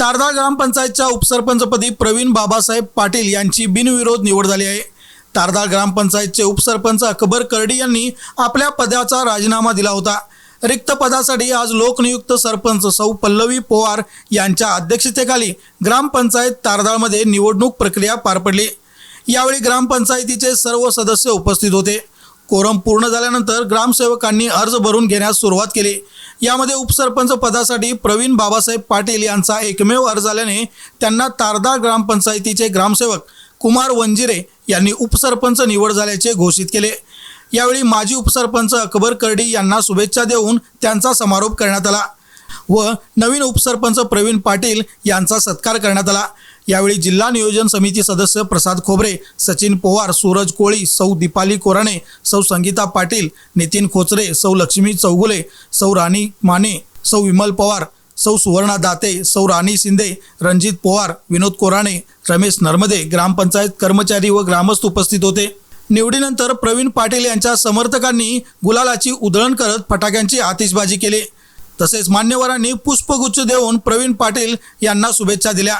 तारदाळ ग्रामपंचायतच्या उपसरपंचपदी प्रवीण बाबासाहेब पाटील यांची बिनविरोध निवड झाली आहे. तारदाळ ग्रामपंचायतचे उपसरपंच अकबर करडी यांनी आपल्या पदाचा राजीनामा दिला होता. रिक्त पदासाठी आज लोकनियुक्त सरपंच सौ पल्लवी पोवार यांच्या अध्यक्षतेखाली ग्रामपंचायत तारदाळमध्ये निवडणूक प्रक्रिया पार पडली. यावेळी ग्रामपंचायतीचे सर्व सदस्य उपस्थित होते. कोरम पूर्ण झाल्यानंतर ग्रामसेवकांनी अर्ज भरून घेण्यास सुरुवात केली. यामध्ये उपसरपंच पदासाठी प्रवीण बाबासाहेब पाटील यांचा एकमेव अर्ज आल्याने त्यांना तारदा ग्रामपंचायतीचे ग्रामसेवक कुमार वंजिरे यांनी उपसरपंच निवड झाल्याचे घोषित केले. यावेळी माजी उपसरपंच अकबर कर्डी यांना शुभेच्छा देऊन त्यांचा समारोप करण्यात आला. व नवीन उपसरपंच प्रवीण पाटील यांचा सत्कार करण्यात आला. यावेळी जिल्हा नियोजन समिती सदस्य प्रसाद खोबरे सचिन पवार सूरज कोळी सौ दीपाली कोराणे सौ संगीता पाटील नितीन खोचरे सौ लक्ष्मी चौगुले सौ राणी माने सौ विमल पवार सौ सुवर्णा दाते सौ राणी शिंदे रणजित पवार विनोद कोराणे रमेश नर्मदे ग्रामपंचायत कर्मचारी व ग्रामस्थ उपस्थित होते. निवडीनंतर प्रवीण पाटील यांच्या समर्थकांनी गुलालाची उधळण करत फटाक्यांची आतिषबाजी केली. तसेच मान्यवरांनी पुष्पगुच्छ देऊन प्रवीण पाटील यांना शुभेच्छा दिल्या.